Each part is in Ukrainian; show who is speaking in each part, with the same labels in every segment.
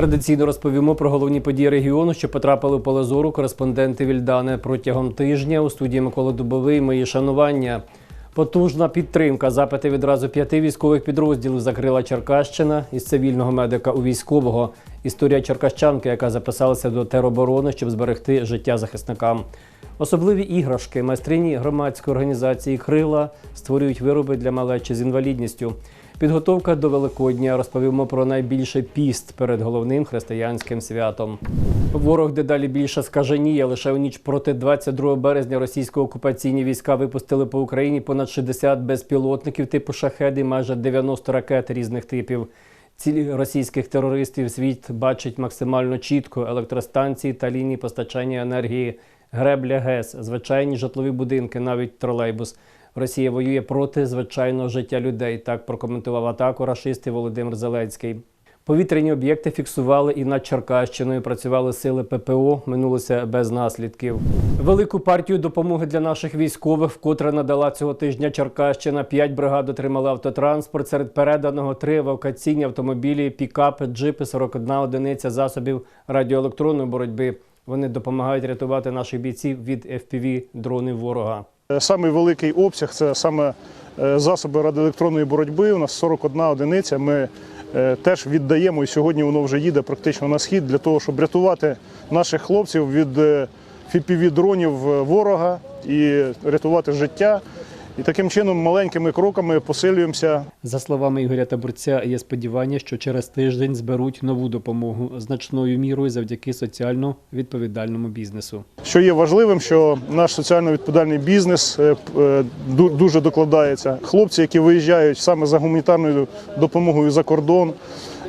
Speaker 1: Традиційно розповімо про головні події регіону, що потрапили в поле зору кореспонденти Вільдани протягом тижня у студії Микола Дубовий. Мої шанування. Потужна підтримка. Запити відразу п'яти військових підрозділів закрила Черкащина із цивільного медика у військового. Історія черкащанки, яка записалася до тероборони, щоб зберегти життя захисникам. Особливі іграшки майстрині громадської організації Крила створюють вироби для малечі з інвалідністю. Підготовка до Великодня розповімо про найбільший піст перед головним християнським святом. Ворог дедалі більше скаженіє. Лише у ніч проти 22 березня російсько-окупаційні війська випустили по Україні понад 60 безпілотників типу шахеди, майже 90 ракет різних типів. Цілі російських терористів світ бачить максимально чітко електростанції та лінії постачання енергії, гребля ГЕС, звичайні житлові будинки, навіть тролейбус. Росія воює проти звичайного життя людей. Так прокоментував атаку рашисти Володимир Зеленський. Повітряні об'єкти фіксували і над Черкащиною. Працювали сили ППО, минулося без наслідків. Велику партію допомоги для наших військових вкотре надала цього тижня Черкащина. П'ять бригад отримали автотранспорт. Серед переданого три евакуаційні автомобілі, пікапи, джипи, 41 одиниця засобів радіоелектронної боротьби. Вони допомагають рятувати наших бійців від FPV дронів ворога.
Speaker 2: Самий великий обсяг це саме е, засоби радіоелектронної боротьби. У нас 41 одиниця. Ми е, теж віддаємо, і сьогодні воно вже їде практично на схід для того, щоб рятувати наших хлопців від фіпіві дронів ворога і рятувати життя. І таким чином маленькими кроками посилюємося.
Speaker 1: За словами Ігоря Табурця, є сподівання, що через тиждень зберуть нову допомогу значною мірою завдяки соціально відповідальному бізнесу.
Speaker 2: Що є важливим, що наш соціально відповідальний бізнес е, е, ду- дуже докладається. Хлопці, які виїжджають саме за гуманітарною допомогою за кордон.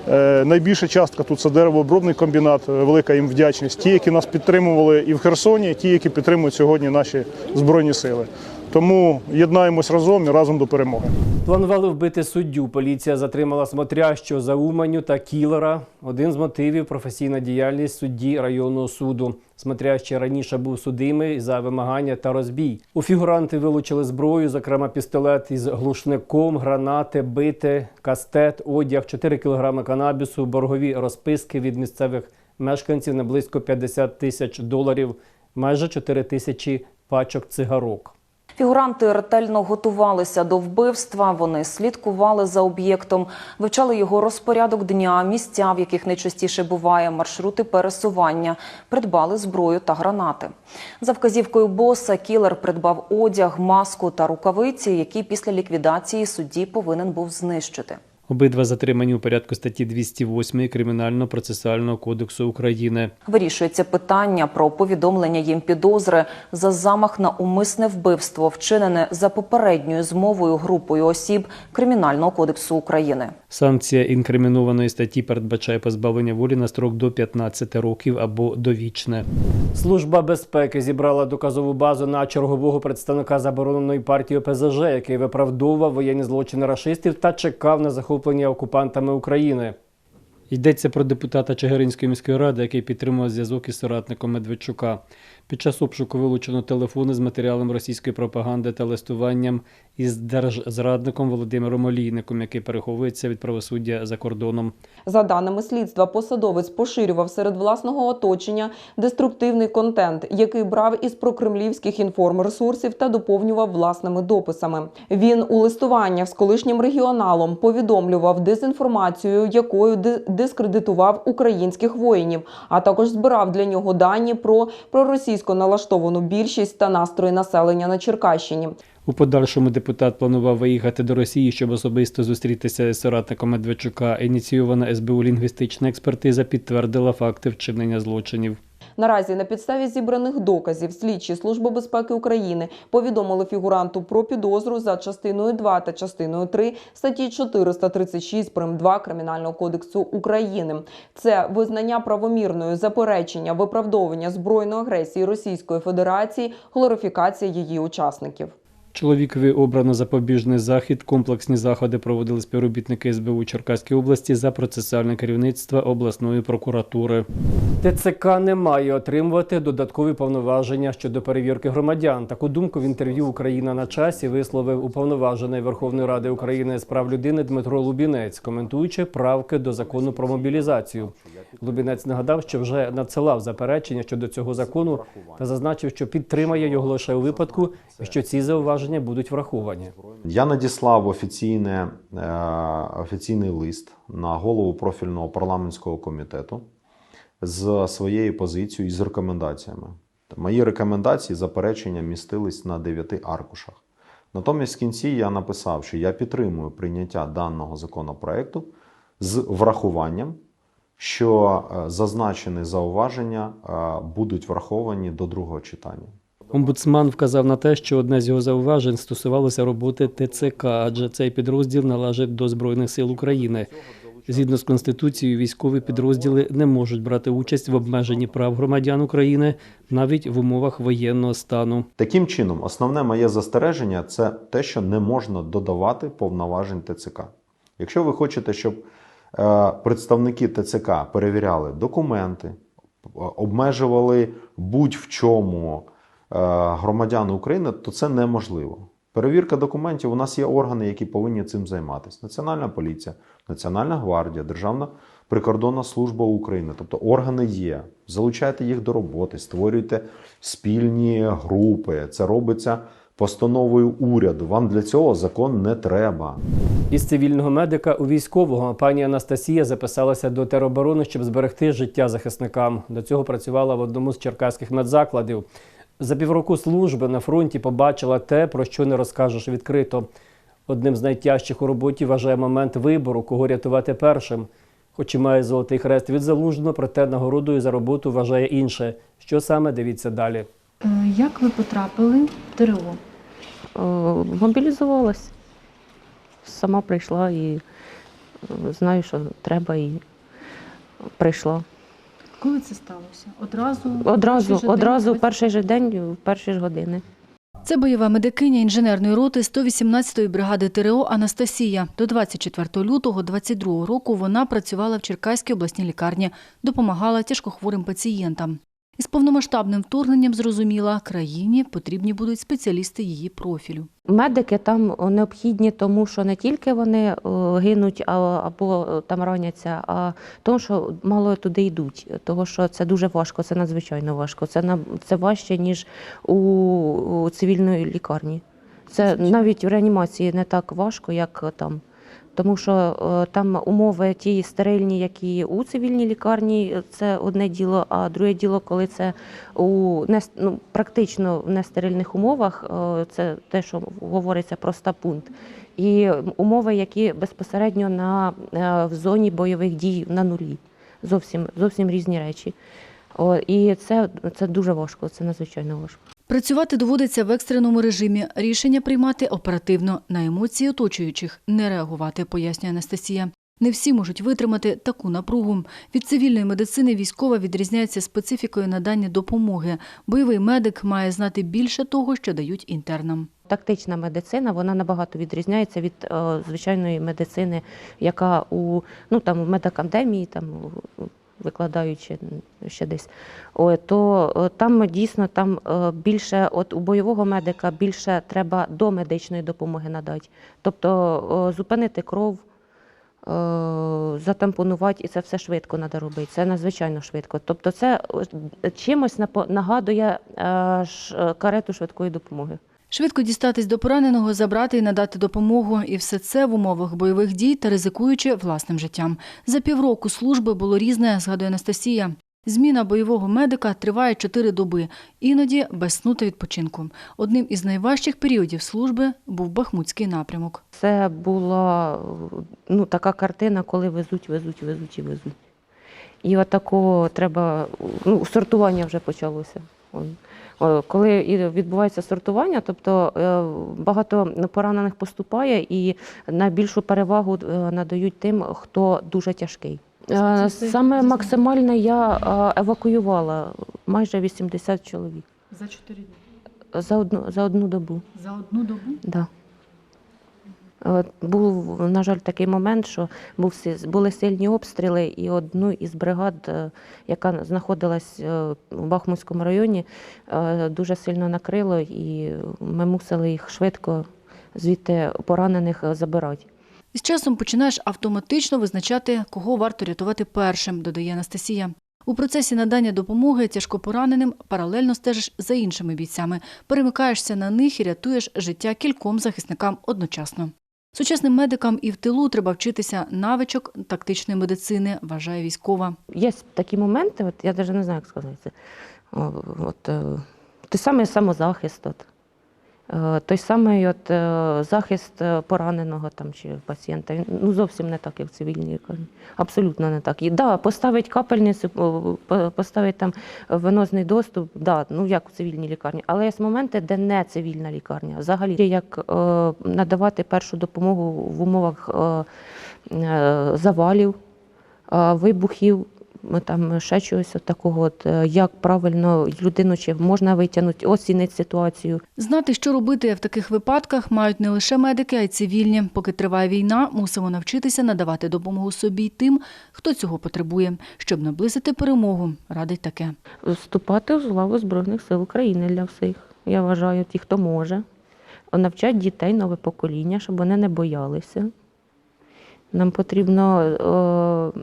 Speaker 2: е, Найбільша частка тут це деревообробний комбінат, велика їм вдячність. Ті, які нас підтримували і в Херсоні, ті, які підтримують сьогодні наші збройні сили. Тому єднаємось разом і разом до перемоги.
Speaker 1: Планували вбити суддю. Поліція затримала смотрящого за Уманю та кілера. Один з мотивів професійна діяльність судді районного суду. Смотрящий раніше був судимий за вимагання та розбій. У фігуранти вилучили зброю, зокрема пістолет із глушником, гранати, бити, кастет, одяг, 4 кг канабісу, боргові розписки від місцевих мешканців на близько 50 тисяч доларів, майже 4 тисячі пачок цигарок.
Speaker 3: Фігуранти ретельно готувалися до вбивства. Вони слідкували за об'єктом, вивчали його розпорядок дня, місця, в яких найчастіше буває, маршрути пересування, придбали зброю та гранати. За вказівкою боса кілер придбав одяг, маску та рукавиці, які після ліквідації судді повинен був знищити.
Speaker 1: Обидва затримані у порядку статті 208 Кримінально-процесуального кодексу України.
Speaker 3: Вирішується питання про повідомлення їм підозри за замах на умисне вбивство, вчинене за попередньою змовою групою осіб Кримінального кодексу України.
Speaker 1: Санкція інкримінованої статті передбачає позбавлення волі на строк до 15 років або довічне. Служба безпеки зібрала доказову базу на чергового представника забороненої партії ОПЗЖ, який виправдовував воєнні злочини рашистів та чекав на захоплення окупантами України. Йдеться про депутата Чигиринської міської ради, який підтримував зв'язок із соратником Медведчука. Під час обшуку вилучено телефони з матеріалом російської пропаганди та листуванням із держзрадником Володимиром Олійником, який переховується від правосуддя за кордоном.
Speaker 4: За даними слідства, посадовець поширював серед власного оточення деструктивний контент, який брав із прокремлівських інформресурсів та доповнював власними дописами. Він у листуваннях з колишнім регіоналом повідомлював дезінформацію, якою ди- дискредитував українських воїнів, а також збирав для нього дані про проросійсько налаштовану більшість та настрої населення на Черкащині.
Speaker 1: У подальшому депутат планував виїхати до Росії, щоб особисто зустрітися з соратником Медведчука. Ініційована СБУ лінгвістична експертиза підтвердила факти вчинення злочинів.
Speaker 4: Наразі на підставі зібраних доказів слідчі Служби безпеки України повідомили фігуранту про підозру за частиною 2 та частиною 3 статті 436 прим. 2 Кримінального кодексу України. Це визнання правомірною заперечення виправдовування збройної агресії Російської Федерації, глорифікація її учасників.
Speaker 1: Чоловікові обрано запобіжний захід. Комплексні заходи проводили співробітники СБУ Черкаської області за процесуальне керівництво обласної прокуратури. ТЦК не має отримувати додаткові повноваження щодо перевірки громадян. Таку думку в інтерв'ю Україна на часі висловив уповноважений Верховної Ради України з прав людини Дмитро Лубінець, коментуючи правки до закону про мобілізацію. Лубінець нагадав, що вже надсилав заперечення щодо цього закону та зазначив, що підтримає його лише у випадку, що ці зауваження будуть враховані.
Speaker 5: Я надіслав офіційне, е, офіційний лист на голову профільного парламентського комітету з своєю позицією і з рекомендаціями. Мої рекомендації, заперечення містились на дев'яти аркушах. Натомість в кінці я написав, що я підтримую прийняття даного законопроекту з врахуванням, що е, зазначені зауваження е, будуть враховані до другого читання.
Speaker 1: Омбудсман вказав на те, що одне з його зауважень стосувалося роботи ТЦК, адже цей підрозділ належить до Збройних сил України. Згідно з конституцією, військові підрозділи не можуть брати участь в обмеженні прав громадян України навіть в умовах воєнного стану.
Speaker 5: Таким чином, основне моє застереження це те, що не можна додавати повноважень ТЦК. Якщо ви хочете, щоб е, представники ТЦК перевіряли документи, обмежували будь-в чому е, громадян України, то це неможливо. Перевірка документів у нас є органи, які повинні цим займатися: Національна поліція, Національна гвардія, Державна прикордонна служба України. Тобто органи є. Залучайте їх до роботи, створюйте спільні групи. Це робиться постановою уряду. Вам для цього закон не треба.
Speaker 1: Із цивільного медика у військового пані Анастасія записалася до тероборони, щоб зберегти життя захисникам. До цього працювала в одному з черкаських медзакладів. За півроку служби на фронті побачила те, про що не розкажеш відкрито. Одним з найтяжчих у роботі вважає момент вибору, кого рятувати першим. Хоч і має золотий хрест від залужного, проте нагородою за роботу вважає інше. Що саме дивіться далі.
Speaker 6: Е, Як ви потрапили в ТРО?
Speaker 7: Е, Мобілізувалась. Сама прийшла і е, знаю, що треба, і прийшла.
Speaker 6: Коли це сталося? Одразу?
Speaker 7: Одразу,
Speaker 6: перший
Speaker 7: одразу в перший же день, в перші ж години.
Speaker 6: Це бойова медикиня інженерної роти 118-ї бригади ТРО Анастасія. До 24 лютого 22 року вона працювала в Черкаській обласній лікарні, допомагала тяжкохворим пацієнтам. Із повномасштабним вторгненням зрозуміла, країні потрібні будуть спеціалісти її профілю.
Speaker 7: Медики там необхідні, тому що не тільки вони е, гинуть або е, там раняться, а тому, що мало туди йдуть. Тому що це дуже важко, це надзвичайно важко. Це на це важче ніж у, у цивільної лікарні. Це навіть в реанімації не так важко, як там. Тому що е, там умови ті стерильні, які у цивільній лікарні, це одне діло, а друге діло, коли це у не, ну, практично в нестерильних умовах, е, це те, що говориться про стапунт. І умови, які безпосередньо на, е, в зоні бойових дій на нулі. Зовсім, зовсім різні речі. О, і це, це дуже важко, це надзвичайно важко.
Speaker 6: Працювати доводиться в екстреному режимі. Рішення приймати оперативно на емоції оточуючих, не реагувати, пояснює Анастасія. Не всі можуть витримати таку напругу. Від цивільної медицини військова відрізняється специфікою надання допомоги. Бойовий медик має знати більше того, що дають інтернам.
Speaker 7: Тактична медицина вона набагато відрізняється від е, звичайної медицини, яка у ну там в медакадемії, там викладаючи ще десь. То е, там дійсно там е, більше, от у бойового медика більше треба до медичної допомоги надати. Тобто е, зупинити кров, затампонувати, і це все швидко треба робити. Це надзвичайно швидко. Тобто, це чимось нагадує карету швидкої допомоги.
Speaker 6: Швидко дістатись до пораненого, забрати і надати допомогу. І все це в умовах бойових дій та ризикуючи власним життям. За півроку служби було різне, згадує Анастасія. Зміна бойового медика триває чотири доби, іноді без сну та відпочинку. Одним із найважчих періодів служби був Бахмутський напрямок.
Speaker 7: Це була ну, така картина, коли везуть, везуть, везуть і везуть. І от треба, ну, сортування вже почалося. Коли відбувається сортування, тобто е, багато поранених поступає і найбільшу перевагу е, надають тим, хто дуже тяжкий. Е, Саме максимальне я евакуювала майже 80 чоловік.
Speaker 6: За чотири дні.
Speaker 7: За одну, за одну добу.
Speaker 6: За одну добу?
Speaker 7: Да. Був, на жаль, такий момент, що були сильні обстріли, і одну із бригад, е, яка знаходилась е, в Бахмутському районі, е, дуже сильно накрило, і ми мусили їх швидко звідти поранених е, забирати.
Speaker 6: З часом починаєш автоматично визначати, кого варто рятувати першим, додає Анастасія. У процесі надання допомоги тяжкопораненим паралельно стежиш за іншими бійцями, перемикаєшся на них і рятуєш життя кільком захисникам одночасно. Сучасним медикам і в тилу треба вчитися навичок тактичної медицини, вважає військова.
Speaker 7: Є такі моменти, от я навіть не знаю, як сказати От, е, той самий самозахист, от, той самий от, е, захист е, пораненого там, чи пацієнта. Він, Ну, зовсім не так, як в цивільній лікарні. Абсолютно не так. І, да, поставить капельницю, по- по- поставить там венозний доступ, да, ну як в цивільній лікарні. Але є моменти, де не цивільна лікарня. Взагалі, як е, надавати першу допомогу в умовах е, е, завалів, е, вибухів, там ще чогось такого, от, е, як правильно людину чи можна витягнути, оцінити ситуацію.
Speaker 6: Знати, що робити в таких випадках, мають не лише медики, а й цивільні. Поки триває війна, мусимо навчитися надавати допомогу собі й тим, хто цього потребує, щоб наблизити перемогу. Радить таке.
Speaker 7: Вступати в лаву Збройних сил України для всіх. Я вважаю, ті, хто може. Навчати дітей нове покоління, щоб вони не боялися. Нам потрібно е,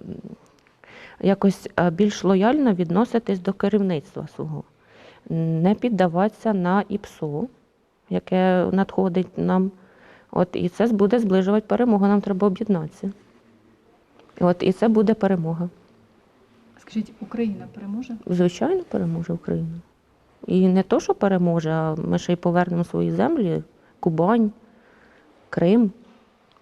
Speaker 7: якось е, більш лояльно відноситись до керівництва свого, не піддаватися на ІПСО, яке надходить нам. От, і це буде зближувати перемогу. Нам треба об'єднатися. От, і це буде перемога.
Speaker 6: Скажіть, Україна переможе?
Speaker 7: Звичайно, переможе Україна. І не то, що переможе, а ми ще й повернемо свої землі, Кубань, Крим,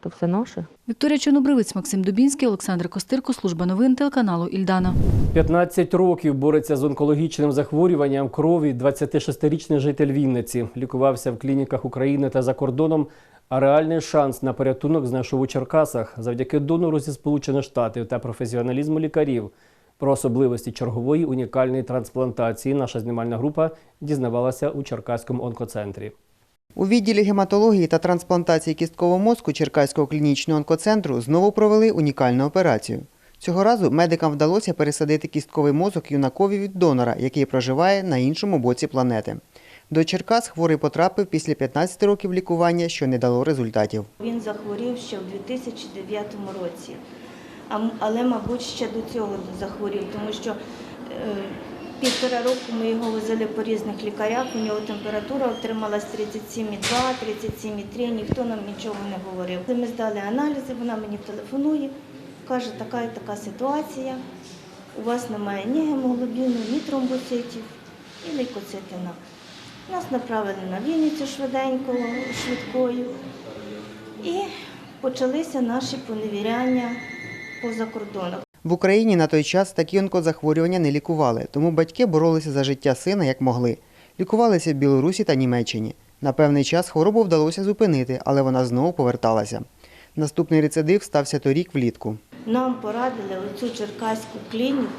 Speaker 7: то все наше.
Speaker 6: Вікторія Чорнобривець, Максим Дубінський, Олександр Костирко, служба новин телеканалу Ільдана.
Speaker 1: 15 років бореться з онкологічним захворюванням крові 26-річний житель Вінниці. Лікувався в клініках України та за кордоном, а реальний шанс на порятунок знайшов у Черкасах завдяки донору зі Сполучених Штатів та професіоналізму лікарів. Про особливості чергової унікальної трансплантації наша знімальна група дізнавалася у Черкаському онкоцентрі.
Speaker 8: У відділі гематології та трансплантації кісткового мозку Черкаського клінічного онкоцентру знову провели унікальну операцію. Цього разу медикам вдалося пересадити кістковий мозок юнакові від донора, який проживає на іншому боці планети. До Черкас хворий потрапив після 15 років лікування, що не дало результатів.
Speaker 9: Він захворів ще в 2009 році. Але, мабуть, ще до цього захворів, тому що е, півтора року ми його возили по різних лікарях. У нього температура отрималась 37,2, 37,3, ніхто нам нічого не говорив. Ми здали аналізи, вона мені телефонує, каже, така і така ситуація. У вас немає ні гемоглобіну, ні тромбоцитів, і лейкоцитина. Нас направили на Вінницю швиденько, швидкою. І почалися наші поневіряння по закордонах.
Speaker 8: В Україні на той час такі онкозахворювання не лікували, тому батьки боролися за життя сина як могли. Лікувалися в Білорусі та Німеччині. На певний час хворобу вдалося зупинити, але вона знову поверталася. Наступний рецидив стався торік влітку.
Speaker 9: Нам порадили оцю черкаську клініку,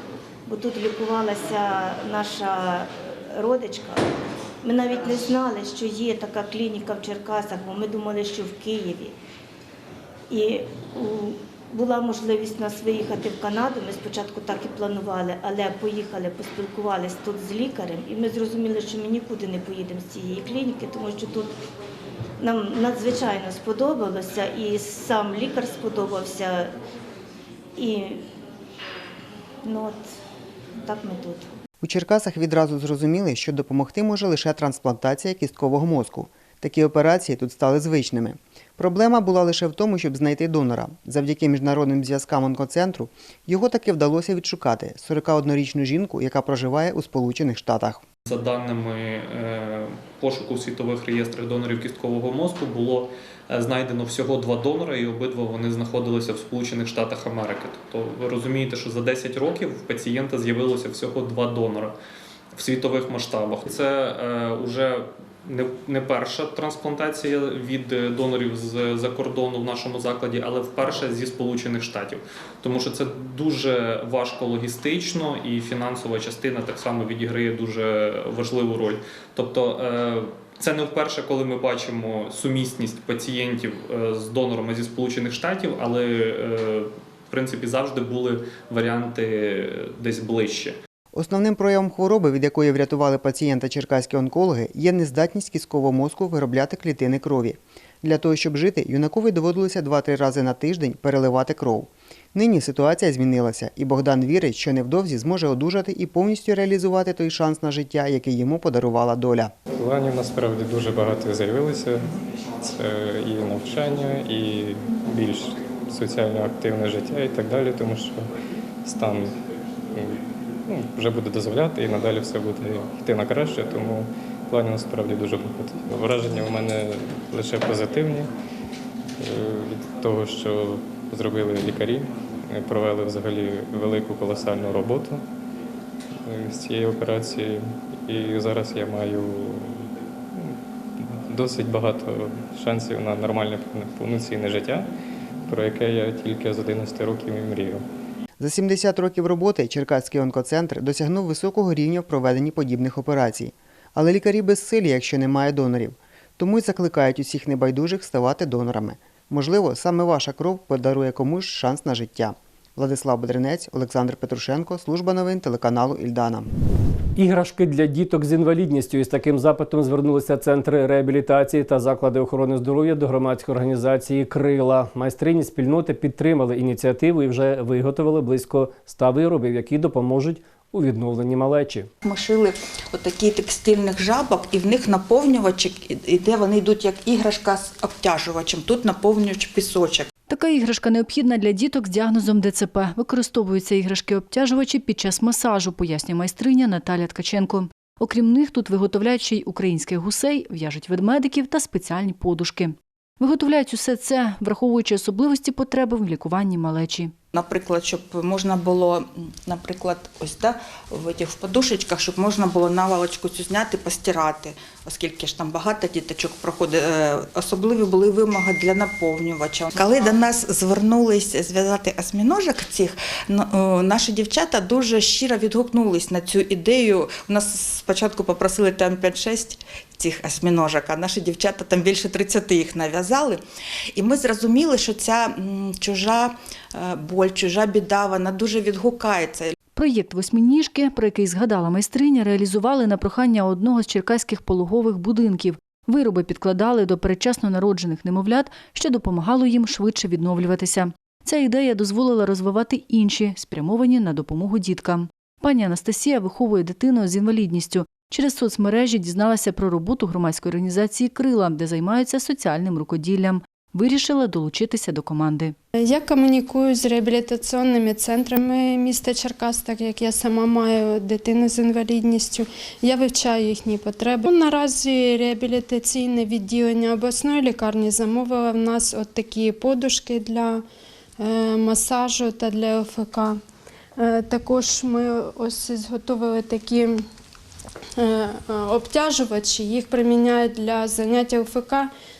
Speaker 9: бо тут лікувалася наша родичка. Ми навіть не знали, що є така клініка в Черкасах, бо ми думали, що в Києві. І була можливість нас виїхати в Канаду. Ми спочатку так і планували, але поїхали, поспілкувалися тут з лікарем, і ми зрозуміли, що ми нікуди не поїдемо з цієї клініки, тому що тут нам надзвичайно сподобалося, і сам лікар сподобався. І ну от так ми тут.
Speaker 8: У Черкасах відразу зрозуміли, що допомогти може лише трансплантація кісткового мозку. Такі операції тут стали звичними. Проблема була лише в тому, щоб знайти донора. Завдяки міжнародним зв'язкам онкоцентру його таки вдалося відшукати 41-річну жінку, яка проживає у Сполучених Штатах.
Speaker 10: За даними е, пошуку в світових реєстрах донорів кісткового мозку, було е, знайдено всього два донора, і обидва вони знаходилися в Сполучених Штатах Америки. Тобто ви розумієте, що за 10 років в пацієнта з'явилося всього два донора в світових масштабах. Це е, вже не, не перша трансплантація від е, донорів з-за кордону в нашому закладі, але вперше зі Сполучених Штатів. Тому що це дуже важко логістично і фінансова частина так само відіграє дуже важливу роль. Тобто е, це не вперше, коли ми бачимо сумісність пацієнтів е, з донорами зі Сполучених Штатів, але в принципі завжди були варіанти десь ближче.
Speaker 8: Основним проявом хвороби, від якої врятували пацієнта черкаські онкологи, є нездатність кісткового мозку виробляти клітини крові. Для того, щоб жити, юнакові доводилося 2-3 рази на тиждень переливати кров. Нині ситуація змінилася, і Богдан вірить, що невдовзі зможе одужати і повністю реалізувати той шанс на життя, який йому подарувала доля.
Speaker 11: Планів насправді дуже багато з'явилося. Це і навчання, і більш соціально активне життя і так далі, тому що стан вже буде дозволяти і надалі все буде йти на краще, тому планів насправді дуже багато. Враження у мене лише позитивні е, від того, що зробили лікарі, е, провели взагалі велику колосальну роботу е, з цієї операції. І зараз я маю досить багато шансів на нормальне повноцінне життя, про яке я тільки з 11 років і мріяв.
Speaker 8: За 70 років роботи Черкаський онкоцентр досягнув високого рівня в проведенні подібних операцій. Але лікарі безсилі, якщо немає донорів. Тому й закликають усіх небайдужих ставати донорами. Можливо, саме ваша кров подарує комусь шанс на життя. Владислав Бедренець, Олександр Петрушенко, служба новин телеканалу Ільдана.
Speaker 1: Іграшки для діток з інвалідністю із таким запитом звернулися центри реабілітації та заклади охорони здоров'я до громадської організації Крила. Майстрині спільноти підтримали ініціативу і вже виготовили близько 100 виробів, які допоможуть у відновленні малечі.
Speaker 12: Ми шили отакі текстильних жабок, і в них наповнювачик, і де вони йдуть як іграшка з обтяжувачем. Тут наповнювач пісочок.
Speaker 6: Така іграшка необхідна для діток з діагнозом ДЦП. Використовуються іграшки-обтяжувачі під час масажу, пояснює майстриня Наталя Ткаченко. Окрім них, тут виготовляють ще й українських гусей, в'яжуть ведмедиків та спеціальні подушки. Виготовляють усе це, враховуючи особливості потреби в лікуванні малечі.
Speaker 12: Наприклад, щоб можна було, наприклад, ось да, в цих подушечках, щоб можна було наволочку цю зняти, постирати, оскільки ж там багато діточок проходить. Е, Особливі були вимоги для наповнювача. Коли до нас звернулись зв'язати осьміножок цих, е, наші дівчата дуже щиро відгукнулись на цю ідею. У нас спочатку попросили там 5-6 цих осьміножок, а наші дівчата там більше 30 їх нав'язали. І ми зрозуміли, що ця чужа е, боль, чужа біда, вона дуже відгукається.
Speaker 6: Проєкт восьминіжки, про який згадала майстриня, реалізували на прохання одного з черкаських пологових будинків. Вироби підкладали до передчасно народжених немовлят, що допомагало їм швидше відновлюватися. Ця ідея дозволила розвивати інші, спрямовані на допомогу діткам. Пані Анастасія виховує дитину з інвалідністю. Через соцмережі дізналася про роботу громадської організації Крила, де займаються соціальним рукоділлям. Вирішила долучитися до команди.
Speaker 13: Я комунікую з реабілітаційними центрами міста Черкас, так як я сама маю дитину з інвалідністю. Я вивчаю їхні потреби. Ну, Наразі реабілітаційне відділення обласної лікарні замовило в нас от такі подушки для е, масажу та для ОФК. Е, Також ми ось зготовили такі обтяжувачі, їх приміняють для заняття ОФК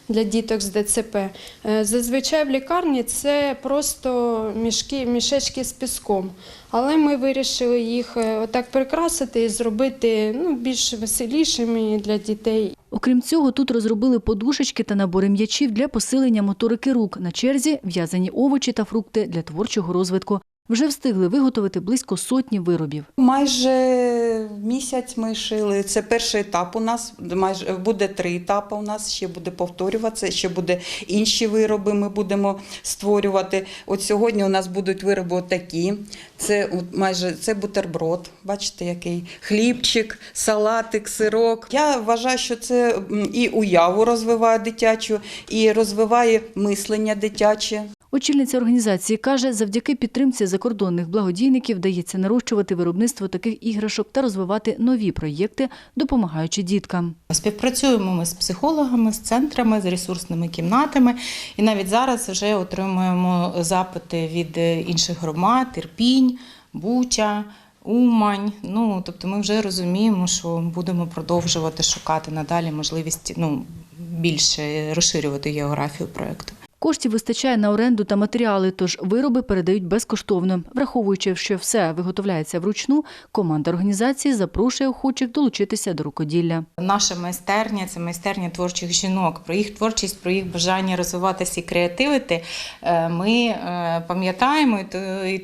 Speaker 13: для діток з ДЦП. Е, Зазвичай в лікарні це просто мішки, мішечки з піском. Але ми вирішили їх е, отак прикрасити і зробити ну, більш веселішими для дітей.
Speaker 6: Окрім цього, тут розробили подушечки та набори м'ячів для посилення моторики рук. На черзі в'язані овочі та фрукти для творчого розвитку. Вже встигли виготовити близько сотні виробів.
Speaker 12: Майже місяць ми шили. Це перший етап у нас. Майже буде три етапи. У нас ще буде повторюватися, ще буде інші вироби. Ми будемо створювати. От сьогодні у нас будуть вироби такі. Це майже це бутерброд. Бачите, який хлібчик, салатик, сирок. Я вважаю, що це і уяву розвиває дитячу, і розвиває мислення дитяче.
Speaker 6: Очільниця організації каже, завдяки підтримці закордонних благодійників вдається нарощувати виробництво таких іграшок та розвивати нові проєкти, допомагаючи діткам.
Speaker 14: Співпрацюємо ми з психологами, з центрами, з ресурсними кімнатами. І навіть зараз вже отримуємо запити від інших громад, Ірпінь, Буча, Умань. Ну тобто, ми вже розуміємо, що будемо продовжувати шукати надалі можливість ну більше розширювати географію проекту.
Speaker 6: Коштів вистачає на оренду та матеріали, тож вироби передають безкоштовно. Враховуючи, що все виготовляється вручну, команда організації запрошує охочих долучитися до рукоділля.
Speaker 14: Наша майстерня це майстерня творчих жінок. Про їх творчість, про їх бажання розвиватися і креативити. е, Ми е, пам'ятаємо,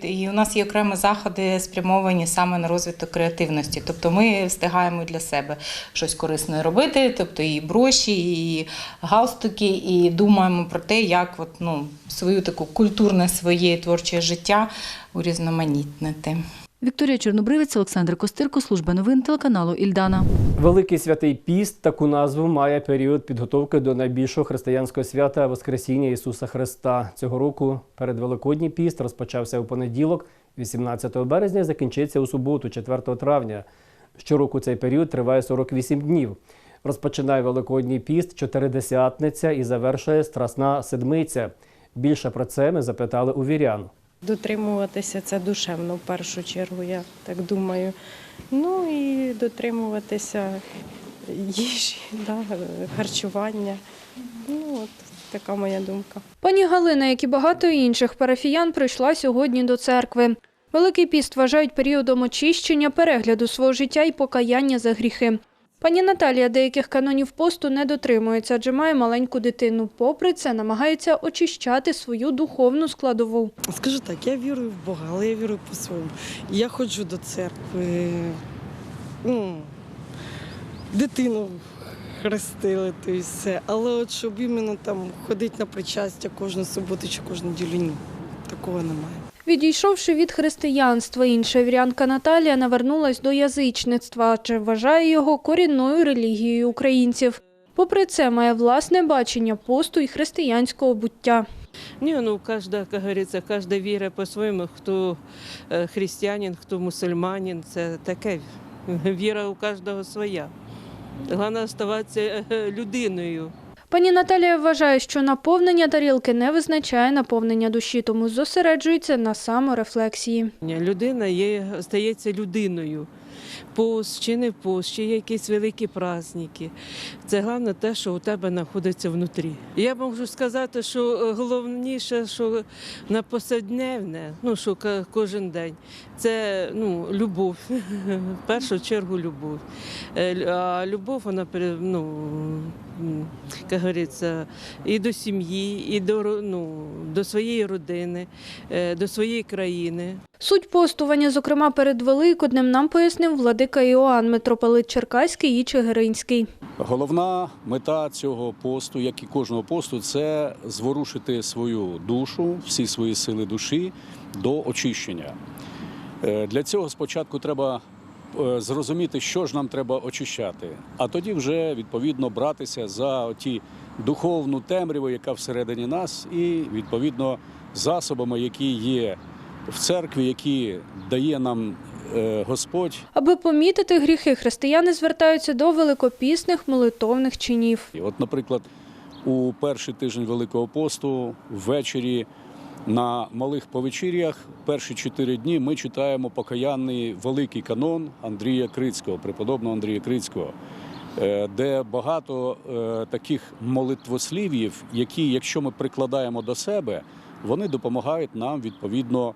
Speaker 14: і у нас є окремі заходи спрямовані саме на розвиток креативності. Тобто ми встигаємо для себе щось корисне робити, тобто і броші, і галстуки, і думаємо про те, як от, ну, свою таку культурне своє творче життя урізноманітнити.
Speaker 6: Вікторія Чорнобривець, Олександр Костирко, служба новин телеканалу Ільдана.
Speaker 1: Великий святий піст таку назву має період підготовки до найбільшого християнського свята Воскресіння Ісуса Христа. Цього року перед Великодній піст розпочався у понеділок, 18 березня, закінчиться у суботу, 4 травня. Щороку цей період триває 48 днів. Розпочинає Великодній піст чотиридесятниця і завершує Страсна седмиця. Більше про це ми запитали у вірян.
Speaker 15: Дотримуватися це душевно в першу чергу, я так думаю. Ну і дотримуватися їжі, да, харчування. Ну, от така моя думка.
Speaker 16: Пані Галина, як і багато інших парафіян, прийшла сьогодні до церкви. Великий піст вважають періодом очищення, перегляду свого життя і покаяння за гріхи. Пані Наталія деяких канонів посту не дотримується, адже має маленьку дитину. Попри це, намагається очищати свою духовну складову.
Speaker 17: Скажу так, я вірую в Бога, але я вірую по-своєму. Я ходжу до церкви, ну, дитину хрестили, то і все. Але от щоб іменно там ходити на причастя кожну суботу чи кожну неділю, ні, такого немає.
Speaker 16: Відійшовши від християнства, інша вірянка Наталія навернулась до язичництва, адже вважає його корінною релігією українців. Попри це, має власне бачення посту і християнського буття.
Speaker 17: Ні, ну кожна, як говориться, кожна віра по-своєму, хто е, християнин, хто мусульманин, це таке. Віра у кожного своя. Головне залишатися е, людиною.
Speaker 16: Пані Наталія вважає, що наповнення тарілки не визначає наповнення душі, тому зосереджується на саморефлексії.
Speaker 17: Людина є, стається людиною. Пост чи не пост, чи якісь великі праздники. Це головне те, що у тебе знаходиться внутрі. Я можу сказати, що е, головніше, що на повсякдневне, ну що кожен день, це ну, любов. В першу чергу любов. Е, А любов, вона ну, як говориться, і до сім'ї, і до, ну, до своєї родини, е, до своєї країни.
Speaker 16: Суть постування, зокрема перед Великоднем, нам пояснив владика Іоанн, митрополит Черкаський і Чигиринський.
Speaker 18: Головна мета цього посту, як і кожного посту, це зворушити свою душу, всі свої сили душі до очищення. Е, Для цього спочатку треба е, зрозуміти, що ж нам треба очищати, а тоді вже відповідно братися за ті духовну темряву, яка всередині нас, і відповідно засобами, які є в церкві, які дає нам Господь.
Speaker 16: Аби помітити гріхи, християни звертаються до великопісних молитовних чинів.
Speaker 18: І От, наприклад, у перший тиждень Великого посту ввечері на малих повечір'ях перші чотири дні ми читаємо покаянний великий канон Андрія Крицького, преподобного Андрія Крицького, е, де багато е, таких молитвослів'їв, які, якщо ми прикладаємо до себе, вони допомагають нам відповідно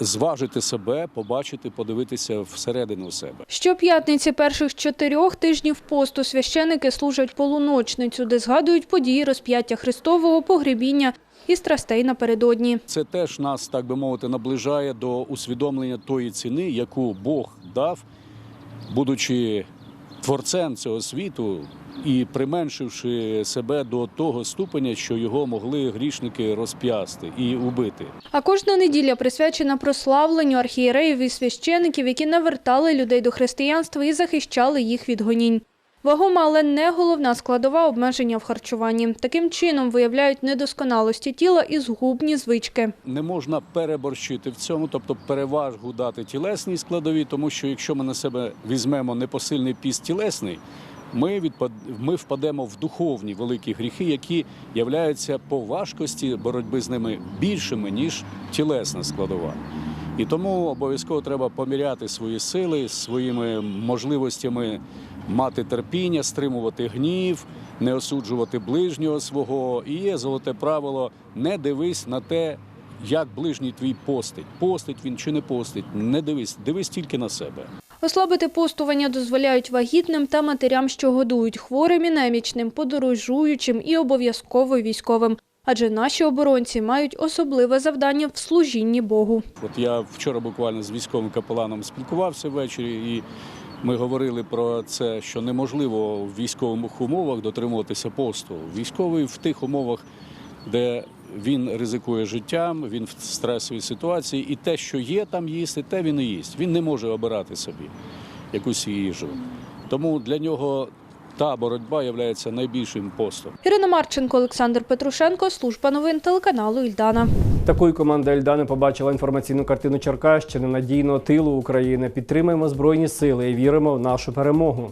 Speaker 18: зважити себе, побачити, подивитися всередину себе.
Speaker 16: Щоп'ятниці перших чотирьох тижнів посту священики служать полуночницю, де згадують події розп'яття Христового, погребіння і страстей напередодні.
Speaker 18: Це теж нас, так би мовити, наближає до усвідомлення тої ціни, яку Бог дав, будучи творцем цього світу і применшивши себе до того ступеня, що його могли грішники розп'ясти і убити.
Speaker 16: А кожна неділя присвячена прославленню архієреїв і священиків, які навертали людей до християнства і захищали їх від гонінь. Вагома, але не головна складова обмеження в харчуванні. Таким чином виявляють недосконалості тіла і згубні звички.
Speaker 18: Не можна переборщити в цьому, тобто перевагу дати тілесній складові, тому що якщо ми на себе візьмемо непосильний піст тілесний, ми відпад... ми впадемо в духовні великі гріхи, які являються по важкості боротьби з ними більшими ніж тілесна складова. І тому обов'язково треба поміряти свої сили своїми можливостями мати терпіння, стримувати гнів, не осуджувати ближнього свого. І є золоте правило: не дивись на те, як ближній твій постить. Постить він чи не постить. Не дивись, дивись тільки на себе.
Speaker 16: Ослабити постування дозволяють вагітним та матерям, що годують хворим і немічним, подорожуючим і обов'язково військовим. Адже наші оборонці мають особливе завдання в служінні Богу.
Speaker 18: От я вчора буквально з військовим капеланом спілкувався ввечері, і ми говорили про це, що неможливо в військових умовах дотримуватися посту. Військовий в тих умовах, де він ризикує життям, він в стресовій ситуації, і те, що є там їсти, те він і їсть. Він не може обирати собі якусь їжу. Тому для нього та боротьба є найбільшим постом.
Speaker 16: Ірина Марченко, Олександр Петрушенко, служба новин телеканалу Ільдана.
Speaker 1: Такою команда Ельдани побачила інформаційну картину Черкащини надійного тилу України. Підтримаємо збройні сили і віримо в нашу перемогу.